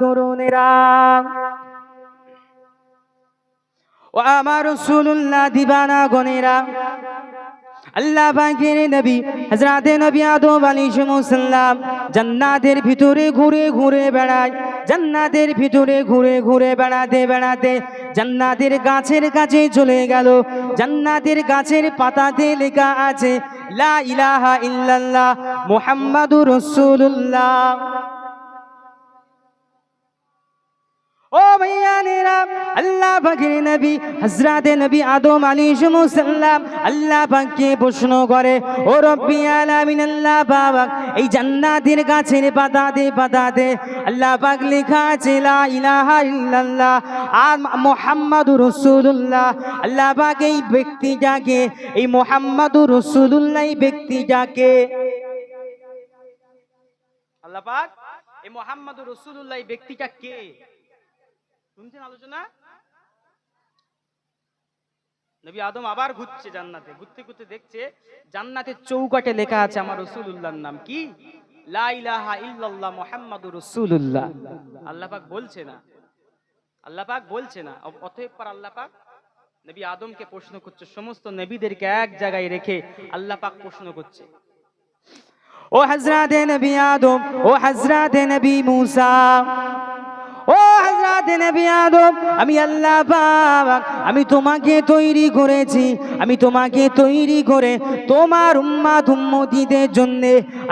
তরুণেরা। ও আমার রসুল্লাহ দিবানা গনেরা আল্লাহ নবী হযরতে নবী আদম সালাম জান্নাতের ভিতরে ঘুরে ঘুরে বেড়ায়, জান্নাতের ভিতরে ঘুরে ঘুরে বেড়াতে বেড়াতে জান্নাতের গাছের কাছে চলে গেল। জান্নাতের গাছের পাতাতে লেখা আছে, লা ইলাহা ইল্লাল্লাহ মুহাম্মাদুর রাসূলুল্লাহ। পাকের নবী, হযরতে নবী আদম আলাইহিস সালাম আল্লাহ পাককে প্রশ্ন করে, ও রব্বি আলামিন, আল্লাহ পাক, এই জান্নাতের গাছের পাতাতে পাতাতে আল্লাহ পাক লেখা আছে, লা ইলাহা ইল্লাল্লাহ, আর মুহাম্মাদুর রাসূলুল্লাহ। আল্লাহ পাক এই ব্যক্তিটাকে, এই মুহাম্মাদুর রাসূলুল্লাহ এই ব্যক্তিটাকে, আল্লাহ পাক, এই মুহাম্মাদুর রাসূলুল্লাহ এই ব্যক্তিটা কে? শুনছেন আলোচনা? নবী আদম আবার ঘুরছে জান্নাতে, ঘুরতে ঘুরতে দেখছে জান্নাতের চৌকাটে লেখা আছে আমার রসুলুল্লাহর নাম। কি? আল্লাহ পাক বলছে না। বলছে না। অতএব পর আল্লাহ নবী আদমকে প্রশ্ন করছে, সমস্ত নবীদেরকে এক জায়গায় রেখে আল্লাহ প্রশ্ন করছে। ও হজরতে নবী আদম, ও হজরতে নবী মুসা হজরতে নবী আদম, আমি আল্লাহ পাক, আমি তোমাকে তৈরি করেছি, আমি তোমাকে তৈরি করে তোমার উম্মাত উম্মতিদের জন্য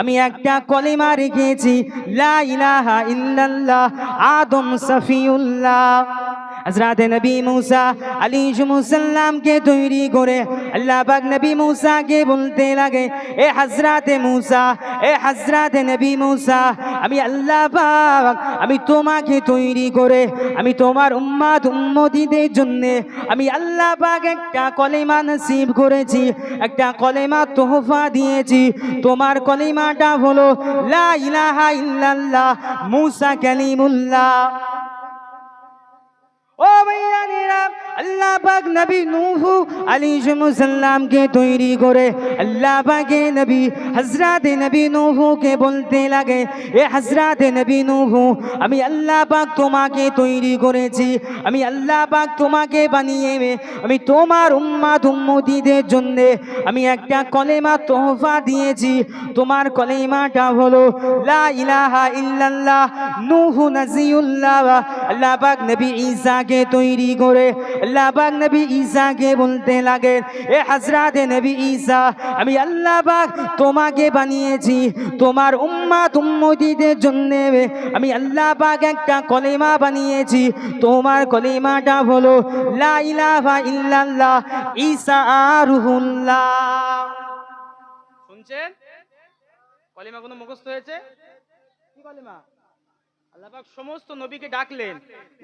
আমি একটা কলিমা রেখেছি, লা ইলাহা ইল্লাল্লাহ, আদম সফিউল্লাহ। হজরত নবী মুসা আলী সাল্লামকে তৈরি করে আল্লাহ পাক নবী মুসাকে বলতে লাগে, এ হজরত মুসা, এ হজরত নবী মুসা, আমি আল্লাহ পাক, আমি তোমাকে তৈরি করে, আমি তোমার উম্মাত উম্মতিদের জন্য, আমি আল্লাহ পাক একটা কলেমা নসিব করেছি, একটা কলেমা তোহফা দিয়েছি, তোমার কলেমাটা হলো লা ইলাহা ইল্লাল্লাহ, মুসা কালিমুল্লাহ। ও ভাইয়ানেরা আল্লাহ পাক নবী নূহু আলাইহিস সালামকে তৈরি করে, আল্লাহ পাকে নবী হযরত নবী নূহুকে বলতে লাগে, এ হযরত নবী নূহু, আমি আল্লাহ পাক তোমাকে তৈরি করেছি, আমি আল্লাহ পাক তোমাকে বানিয়ে আমি তোমার উম্মাত উম্মতিদের জন্য আমি একটা কলেমা তোহফা দিয়েছি, তোমার কলেমাটা হলো, লা ইলাহা ইল্লাল্লাহ, নূহু নাজিউল্লাহ, আল্লাহ পাক নবী ঈসাকে তৈরি করে আল্লাহ পাক নবী ঈসাকে বলতে লাগে, এ হযরত নবী ঈসা, আমি আল্লাহ পাক তোমাকে বানিয়েছি, তোমার উম্মাত উম্মতিদের জন্য। আমি আল্লাহ পাক একটা কলেমা বানিয়েছি, তোমার কলেমাটা হলো, লা ইলাহা ইল্লাল্লাহ, ঈসা রুহুল্লাহ। শুনছেন? কলেমা কোনো মুখস্থ হয়েছে? কি কলেমা? আল্লাহ পাক সমস্ত নবীকে ডাকলেন।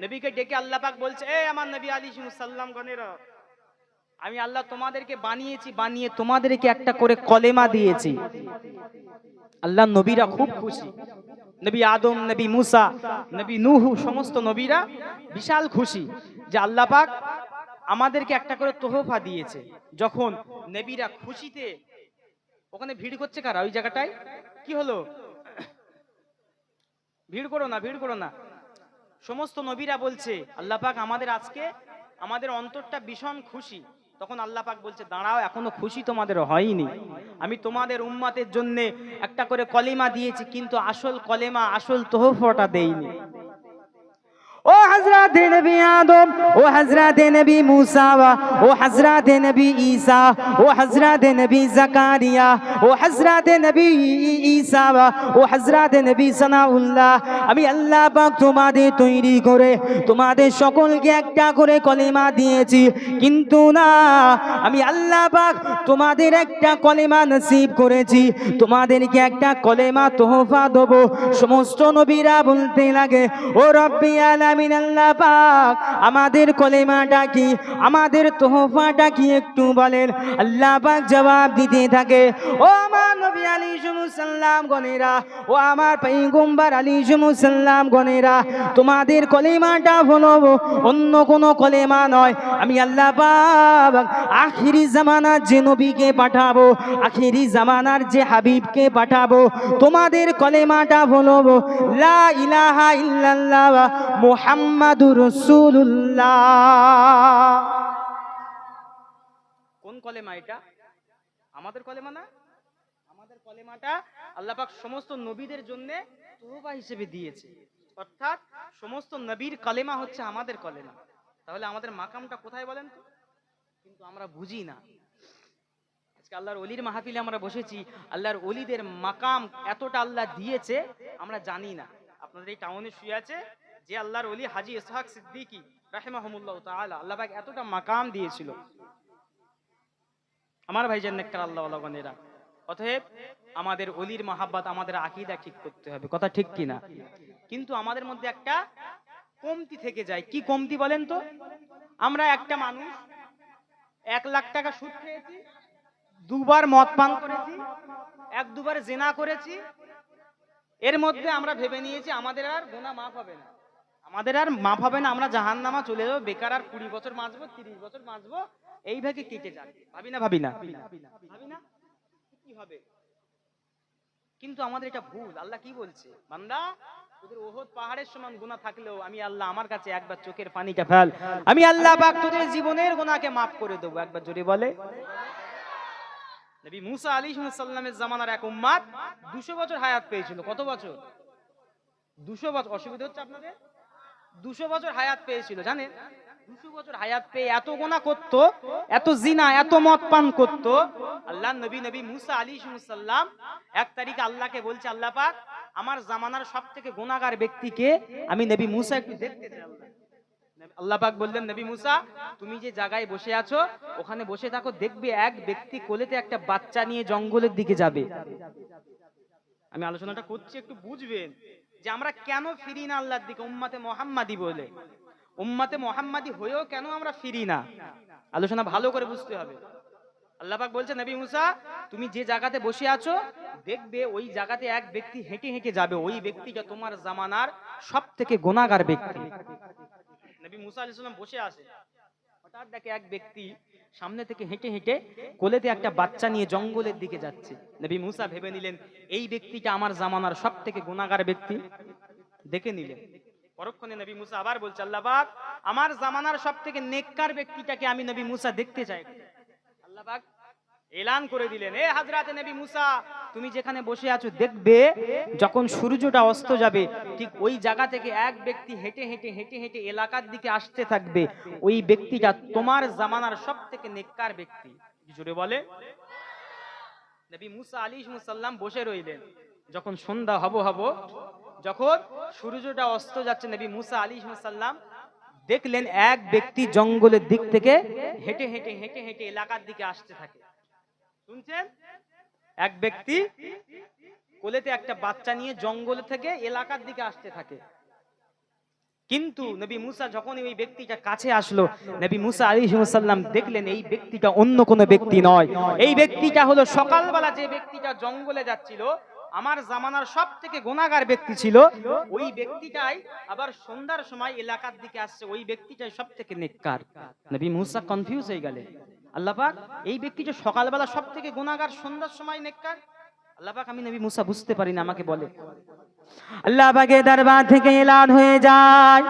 নবীকে ডেকে আল্লাহ পাক বলছে, এ আমার নবী আলী সাল্লাম গণের, আমি আল্লাহ তোমাদেরকে বানিয়েছি, বানিয়ে তোমাদেরকে একটা করে কলেমা দিয়েছি। আল্লাহ নবীরা খুব খুশি। নবী আদম, নবী মুসা, নবী নুহু, সমস্ত নবীরা বিশাল খুশি যে আল্লাহ পাক আমাদেরকে একটা করে তোহফা দিয়েছে। যখন নবীরা খুশিতে, ওখানে ভিড় করছে কারা? ওই জায়গাটায়? কি হলো? ভিড় করো না, ভিড় করো না। সমস্ত নবীরা বলছে, আল্লাহ পাক আমাদের আজকে, আমাদের অন্তরটা ভীষণ খুশি। তখন আল্লাহ পাক বলছে, দাঁড়াও, এখনও খুশি তোমাদের হয়নি। আমি তোমাদের উম্মাতের জন্য একটা করে কলেমা দিয়েছি, কিন্তু আসল কলেমা, আসল তোহফটা দেইনি। ও হজরত নবী আদম, ও হজরত নবী মুসা, ও হজরত নবী ঈসা, ও হজরত নবী জাকারিয়া, ও হজরত নবী ঈসা, ও হজরত নবী সানাউল্লাহ। আমি আল্লাহ পাক তোমাদের তৈরি করে, তোমাদের সকলকে একটা করে কলেমা দিয়েছি। কিন্তু না, আমি আল্লাহ পাক তোমাদের একটা কলেমা নসিব করেছি। তোমাদেরকে একটা কলেমা তোহফা দেবো। সমস্ত নবীরা বলতে লাগে, ও রব্বি আলামিন পাক। আমাদের কলেমাটা কি? আমাদের তোহফাটা কি একটু বলেন? আল্লাহ পাক জবাব দিতে থাকে। ও আমার নবী আলী সাল্লাম গনেরা, ও আমার পৈগম্বর আলী সাল্লাম গনেরা, তোমাদের কলেমাটা হলো অন্য কোনো কলেমা নয়। আমি আল্লাহ পাক আখিরি জামানার যে নবীকে পাঠাবো, আখিরি জামানার যে হাবিবকে পাঠাবো, তোমাদের কলেমাটা হলো লা ইলাহা ইল্লাল্লাহ মুহাম্মাদুর কোন কলেমা এটা? আমাদের কলেমা না? আমাদের কলেমাটা আল্লাহ পাক সমস্ত নবীদের জন্য তোহফা হিসেবে দিয়েছে। অর্থাৎ সমস্ত নবীর কলেমা হচ্ছে আমাদের কলেমা। তাহলে আমাদের মাকামটা কোথায় বলেন তো? কিন্তু আমরা বুঝি না। আজকে আল্লাহর অলির মাহফিলে আমরা বসেছি। আল্লাহর অলিদের মাকাম এতটা আল্লাহ দিয়েছে, আমরা জানি না। আপনাদের এই টাউনে শুয়ে আছে যে আল্লাহর অলি হাজি ইসহাক সিদ্দিকী রাহেমাহমুল্লাহ তাআলা, আল্লাহ পাক এতটা মাকাম দিয়েছিল। আমার ভাইজান নেককার আল্লাহ আল্লাহগণেরা অতএব আমাদের অলির মাহাব্বাত, আমাদের আকিদা ঠিক করতে হবে। কথা ঠিক কিনা? কিন্তু আমাদের মধ্যে একটা কমতি থেকে যায়। কি কমতি বলেন তো? আমরা একটা মানুষ, এক লাখ টাকা সুদ খেয়েছি, দুবার মদ পান করেছি, এক দুবার জেনা করেছি। এর মধ্যে আমরা ভেবে নিয়েছি আমাদের আর গোনা মাফ হবে না। আমাদের আর মাফ হবে না আমরা জাহান নামা চলে যাব বেকার আর কুড়ি বছর বাঁচবো তিরিশ বছর বাঁচবো এইভাবে কেটে যাবে। ভাবি না ভাবি না। ভাবি না কি হবে? কিন্তু আমাদের এটা ভুল আল্লাহ কি বলছে? বান্দা তোদের ওহদ পাহাড়ের সমান গুনাহ থাকলেও আমি আল্লাহ আমার কাছে একবার চোখের পানিটা ফেল। আমি আল্লাহ পাক তোদের জীবনের গুনাহকে মাফ করে দেবো একবার জোরে বলে। নবী মুসা আলী সাল্লামের জামানার এক উম্মাদ দুশো বছর হায়াত পেয়েছিল। কত বছর? দুশো বছর। অসুবিধা হচ্ছে আপনাদের? দুশো বছর হায়াত পেয়েছিল, জানেন? দুশো বছর হায়াত পেয়ে এত গোনা করত, এত জিনা, এত মদ পান করত। আল্লাহ নবী নবী মুসা আলী সাল্লাম এক তারিখে আল্লাহকে বলছে, আল্লাহ পাক, আমার জামানার সব থেকে গোনাগার ব্যক্তিকে আমি নবী মুসা একটু দেখতে চাই আল্লাহ পাক বললেন, নবী মুসা, তুমি যে জায়গায় বসে আছো, ওখানে বসে থাকো, দেখবে এক ব্যক্তি কোলেতে একটা বাচ্চা নিয়ে জঙ্গলের দিকে যাবে। আমি আলোচনাটা করছি, একটু বুঝবেন। যে আমরা কেন ফিরি না আল্লাহর দিকে? উম্মাতে মোহাম্মাদি বলে। উম্মাতে মোহাম্মাদি হয়েও কেন আমরা ফিরি না? আলোচনা ভালো করে বুঝতে হবে। আল্লাহ পাক বলছে নবী মুসা, তুমি যে জায়গাতে বসে আছো, দেখবে ওই জায়গাতে এক ব্যক্তি হেঁটে হেঁটে যাবে। ওই ব্যক্তিটা তোমার জামানার সব থেকে গোনাগার ব্যক্তি। নবী মুসা আলাইহিস সালাম বসে আছে হঠাৎ দেখে এক ব্যক্তি সামনে থেকে হেঁটে হেঁটে কোলেতে একটা বাচ্চা নিয়ে জঙ্গলের দিকে যাচ্ছে। নবী মুসা ভেবে নিলেন, এই ব্যক্তিটা আমার জামানার সব থেকে গুণাগার ব্যক্তি। দেখে নিলেন। পরক্ষণে নবী মুসা আবার বলছে আল্লাহবাক আমার জামানার সব থেকে নেককার ব্যক্তিটাকে আমি নবী মুসা দেখতে চাই। আল্লাহ পাক এলান করে দিলেন। এ হাজরাতে নবী মুসা, তুমি যেখানে বসে আছো দেখবে, যখন সূর্যটা অস্ত যাবে, ঠিক ওই জায়গা থেকে এক ব্যক্তি হেঁটে হেঁটে হেঁটে হেঁটে এলাকার দিকে আসতে থাকবে। ওই ব্যক্তিটা তোমার জামানার সব থেকে নেককার ব্যক্তি। জোরে বলে? নবী মুসা আলী সাল্লাম বসে রইলেন। যখন সন্ধ্যা হব হব, যখন সূর্যটা অস্ত যাচ্ছে, নবী মুসা আলী সাল্লাম দেখলেন এক ব্যক্তি জঙ্গলের দিক থেকে হেঁটে হেঁটে হেঁটে হেঁটে এলাকার দিকে আসতে থাকে। শুনছেন? এক ব্যক্তি কোলেতে একটা বাচ্চা নিয়ে জঙ্গল থেকে এলাকার দিকে আসতে থাকে। কিন্তু নবী মুসা যখন ওই ব্যক্তিটা কাছে আসলো, নবী মুসা আলী সাল্লাম দেখলেন এই ব্যক্তিটা অন্য কোনো ব্যক্তি নয়। এই ব্যক্তিটা হলো সকালবেলা যে ব্যক্তিটা জঙ্গলে যাচ্ছিল, আমার জামানার সব থেকে গোনাগার ব্যক্তি ছিল, ওই ব্যক্তিটাই আবার সন্ধ্যার সময় এলাকার দিকে আসছে, ওই ব্যক্তিটাই সব থেকে নেককার। নবী মুসা কনফিউজ হয়ে গেলেন। আল্লাহ পাক এই ব্যক্তিটা সকালবেলা সব থেকে গুণাগার সন্ধ্যার সময় নেককার? আল্লাহ পাক আমি নবী মুসা বুঝতে পারি না, আমাকে বলে। আল্লাহ পাকের দরবার থেকে এলান হয়ে যায়।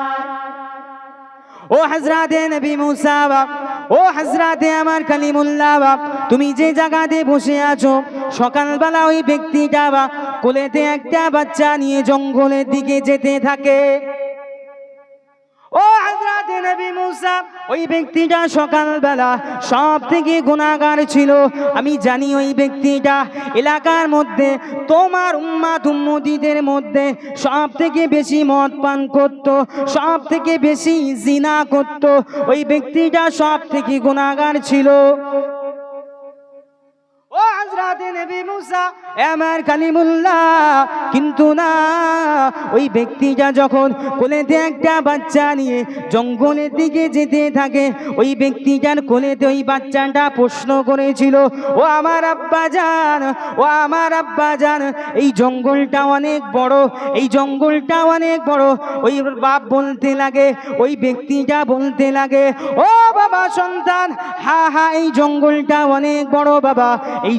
ও হজরাতে নবী মুসা বাপ ও হজরাতে আমার কালিমুল্লাহ বাপ তুমি যে জায়গাতে বসে আছো, সকালবেলা ওই ব্যক্তিটা বা কোলেতে একটা বাচ্চা নিয়ে জঙ্গলের দিকে যেতে থাকে। ও হজরতে নবী মুসা, ওই ব্যক্তিটা সকালবেলা সব থেকে গুণাগার ছিল। আমি জানি ওই ব্যক্তিটা এলাকার মধ্যে, তোমার উম্মাত উম্মতিদের মধ্যে সব থেকে বেশি মদ পান করত সব থেকে বেশি জিনা করত। ওই ব্যক্তিটা সব থেকে গুণাগার ছিল। ও হজরত আমার কিন্তু না, ওই ব্যক্তিটা যখন কোলেতে একটা বাচ্চা নিয়ে জঙ্গলের দিকে যেতে থাকে, ওই ব্যক্তিটার কোলেতে ওই বাচ্চাটা প্রশ্ন করেছিল, ও আমার আব্বা জান, ও আমার আব্বা জান, এই জঙ্গলটা অনেক বড়, এই জঙ্গলটা অনেক বড়। ওই বাপ বলতে লাগে, ওই ব্যক্তিটা বলতে লাগে, ও বাবা সন্তান, হা হা, এই জঙ্গলটা অনেক বড় বাবা, এই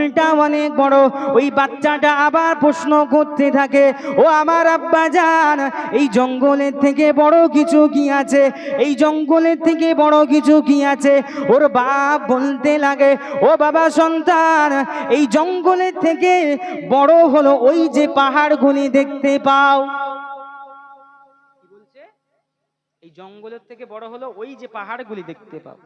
জঙ্গলটা অনেক বড়। ওই বাচ্চাটা আবার প্রশ্ন করতে থাকে, ও আমার আব্বা যান এই জঙ্গলের থেকে বড় কিছু কি আছে? এই জঙ্গলের থেকে বড় কিছু কি আছে? ওর বাপ বলতে লাগে, ও বাবা সন্তান, এই জঙ্গলের থেকে বড় হলো ওই যে পাহাড়গুলি দেখতে পাও। এই জঙ্গলের থেকে বড় হলো ওই যে পাহাড়গুলি দেখতে পাও।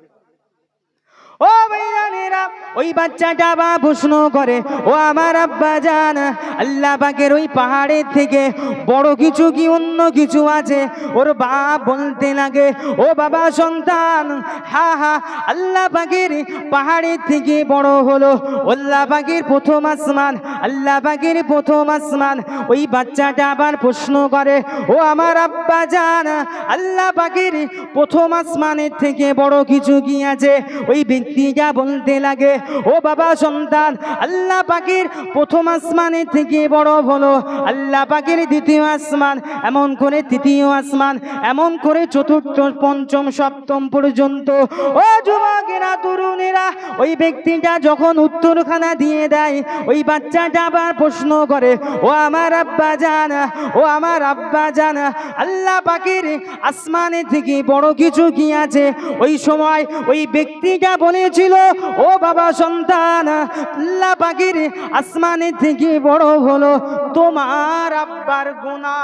ও ভাইরানেরা ওই বাচ্চাটা বা প্রশ্ন করে, ও আমার আব্বা জান, আল্লাহ পাকের ওই পাহাড়ের থেকে বড় কিছু কি অন্য কিছু আছে? ওর বাপ বলতে লাগে, ও বাবা সন্তান, হা হা, আল্লাহ পাকের পাহাড়ের থেকে বড় হলো, আল্লাহ পাকের প্রথম আসমান, আল্লাহ পাকের প্রথম আসমান। ওই বাচ্চাটা আবার প্রশ্ন করে, ও আমার আব্বা জান, আল্লাহ পাকের প্রথম আসমানের থেকে বড় কিছু কি আছে? ওই ব্যক্তিটা বলতে লাগে। ও বাবা সন্তান, আল্লাহ পাকের প্রথম আসমানের থেকে বড় হলো। আল্লাহ পাখির দ্বিতীয় আসমান, এমন করে তৃতীয় আসমান, এমন করে চতুর্থ, পঞ্চম, সপ্তম পর্যন্ত। ও যুবকেরা, তরুণেরা, ওই ব্যক্তিটা যখন উত্তরখানা দিয়ে দেয়, ওই বাচ্চাটা আবার প্রশ্ন করে, ও আমার আব্বা জানা, ও আমার আব্বা জানা, আল্লাহ পাখির আসমানে থেকে বড় কিছু কি আছে? ওই সময় ওই ব্যক্তিটা বলেছিল ও বাবা সন্তান আল্লাহ পাখির আসমানে থেকে বড় হলো তোমার আব্বার গুণা।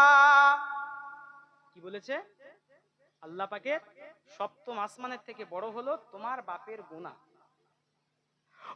কি বলেছে? আল্লাহ পাকের সপ্তম আসমানের থেকে বড় হলো তোমার বাপের গুণা।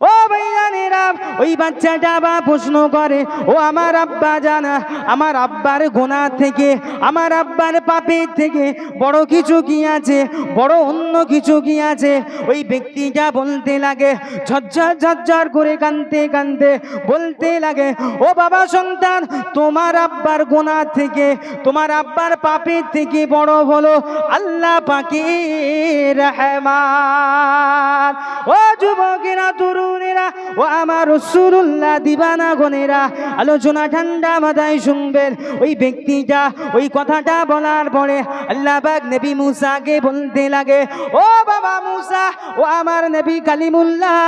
ও ভাইয়ানেরা ওই বাচ্চাটা বা প্রশ্ন করে, ও আমার আব্বা জানা, আমার আব্বার গোনা থেকে, আমার আব্বার পাপের থেকে, বড় কিছু কি আছে, বড় অন্য কিছু কি আছে? ওই ব্যক্তিটা বলতে লাগে, ঝরঝর ঝরঝর করে কানতে কানতে বলতে লাগে, ও বাবা সন্তান, তোমার আব্বার গোনা থেকে, তোমার আব্বার পাপের থেকে বড় হলো আল্লাহ পাকের রহমান। ও যুবকেরা তরুণেরা ও আমার রসুল্লাহ দিবানা গনেরা আলোচনা ঠান্ডা মাথায় শুনবেন। ওই ব্যক্তিটা, ওই কথাটা বলার পরে আল্লাহ বাগ নবী মুসাকে বলতে লাগে, ও বাবা মুসা, ও আমার নবী কালিমুল্লাহ,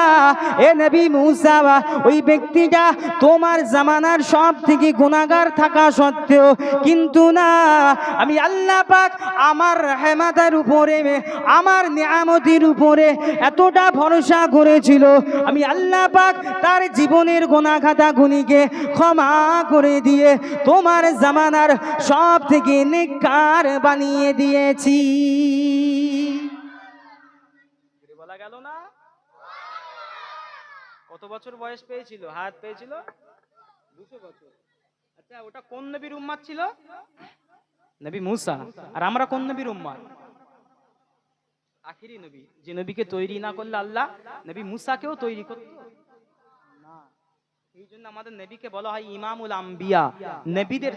এ নবী মুসা ওই ব্যক্তিটা তোমার জামানার সব থেকে গুণাগার থাকা সত্ত্বেও কিন্তু না, আমি আল্লাহ পাক আমার হেমাতার উপরে, আমার নিয়ামতির উপরে এতটা ভরসা করেছিল আমি আল্লাহ পাক তার জীবনের গোনা খাতা গুনিকে ক্ষমা করে দিয়ে তোমার জামানার সব থেকে নেকার বানিয়ে দিয়েছি। বলা গেল না? কত বছর বয়স পেয়েছিল? হাত পেয়েছিল? দুশো বছর। আচ্ছা ওটা কোন নবীর উম্মাদ ছিল? নবী মুসা। আর আমরা কোন নবীর উম্মাদ? আখিরি নবী। যে নবীকে তৈরি না করলে আল্লাহ নবী মুসাকেও তৈরি করত। না, এই জন্য আমাদের নবীকে বলা হয় ইমামুল আম্বিয়া, নবীদের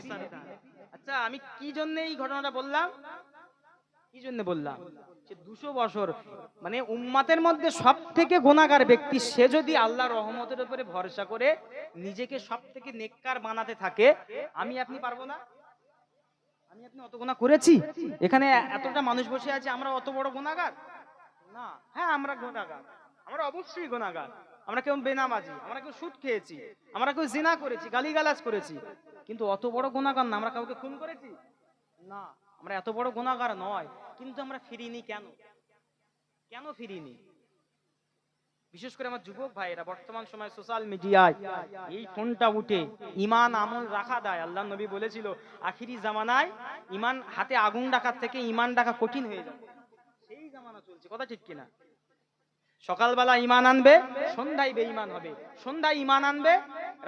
আচ্ছা আমি কি জন্য এই ঘটনাটা বললাম? কি জন্য বললাম? যে দুশো বছর মানে উম্মাতের মধ্যে সব থেকে গোনাগার ব্যক্তি, সে যদি আল্লাহ রহমতের উপরে ভরসা করে নিজেকে সব থেকে নেককার বানাতে থাকে, আমি আপনি পারব না? আমি আপনি অত গোনা করেছি? এখানে এতটা মানুষ বসে আছে, আমরা অত বড় গোনাগার না। হ্যাঁ আমরা গোনাগার আমরা অবশ্যই গোনাগার আমরা কেউ বেনামাজি, আমরা কেউ সুদ খেয়েছি, আমরা কেউ জিনা করেছি, গালিগালাজ করেছি। কিন্তু অত বড় গোনাগার না, আমরা কাউকে খুন করেছি? না। আমরা এত বড় গুণাগার নয়। কিন্তু আমরা ফিরিনি কেন? কেন ফিরিনি? বিশেষ করে আমার যুবক ভাইয়েরা, বর্তমান সময় সোশ্যাল মিডিয়ায় এই ফোনটা উঠে ইমান আমল রাখা দেয়। আল্লাহ নবী বলেছিল, আখিরি জামানায় ইমান হাতে আগুন রাখার থেকে ইমান রাখা কঠিন হয়ে যাবে। সেই জামানা চলছে, কথা ঠিক কিনা? সকালবেলা ইমান আনবে, সন্ধ্যায় বেঈমান হবে। সন্ধ্যায় ইমান আনবে,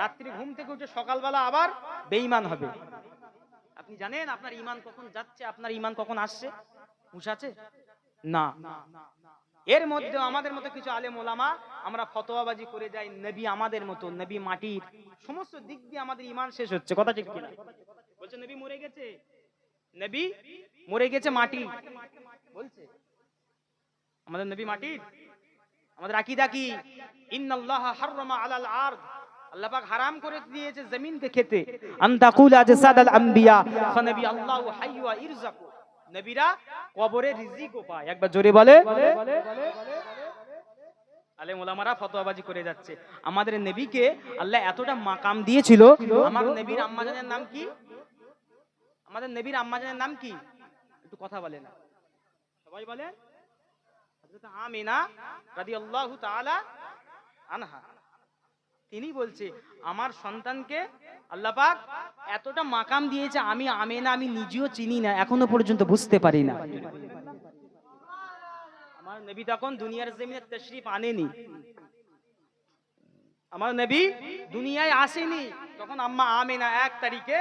রাত্রি ঘুম থেকে উঠে সকালবেলা আবার বেঈমান হবে। আপনি জানেন আপনার ইমান কখন যাচ্ছে, আপনার ইমান কখন আসছে? হুঁশ আছে? না। এর মধ্যে আমাদের মতো কিছু আলেম ওলামা আমরা ফতোয়াবাজি করে যাই, নবী আমাদের মতো, নবী মাটির, সমস্ত দিক দিয়ে আমাদের ইমান শেষ হচ্ছে, কথা ঠিক কিনা? বলছে, নবী মরে গেছে। নবী মরে গেছে মাটি। বলছে, আমাদের নবী মাটির? আমাদের আকিদা কি? ইন্নাল্লাহ হাররামা আলাল আরদ। আল্লাহ পাক হারাম করে দিয়েছে জমিনকে খেতে। আন তাকুল আজসাদাল আম্বিয়া। ফানবি আল্লাহু হাইয়্যু ওয়া ইরযাকু নবীরা কবরে রিজিকও পায়। একবার জোরে বলে। আলেম ওলামারা ফতোয়াবাজি করে যাচ্ছে। আমাদের নবীকে আল্লাহ এতটা মাকাম দিয়েছিল। আমার নবীর আম্মাজানের নাম কি? আমাদের নবীর আম্মাজানের নাম কি? একটু কথা বলে না। সবাই বলেন? হযরত আমিনা রাদিয়াল্লাহু তাআলা আনহা। তিনি বলছে, আমার সন্তানকে আল্লাহ পাক এতটা মাকাম দিয়েছে, আমি আমি না আমি নিজেও চিনি না, এখনও পর্যন্ত বুঝতে পারি না। আমার নবী তখন দুনিয়ার জমিনে তশরিফ আনেনি। আমার নবী দুনিয়ায় আসেনি। তখন আম্মা আমেনা এক তারিখে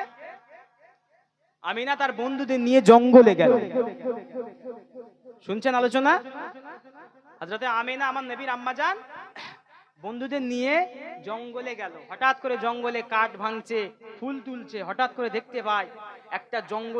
আমিনা তার বন্ধুদের নিয়ে জঙ্গলে গেল। শুনছেন আলোচনা? হজরতে আমিনা আমার নবীর আম্মা যান বন্ধুদের নিয়ে জঙ্গলে গেল। হঠাৎ করে জঙ্গলে কাঠ ভাঙছে, ফুল তুলছে, হঠাৎ করে দেখতে পায় একটা জঙ্গলে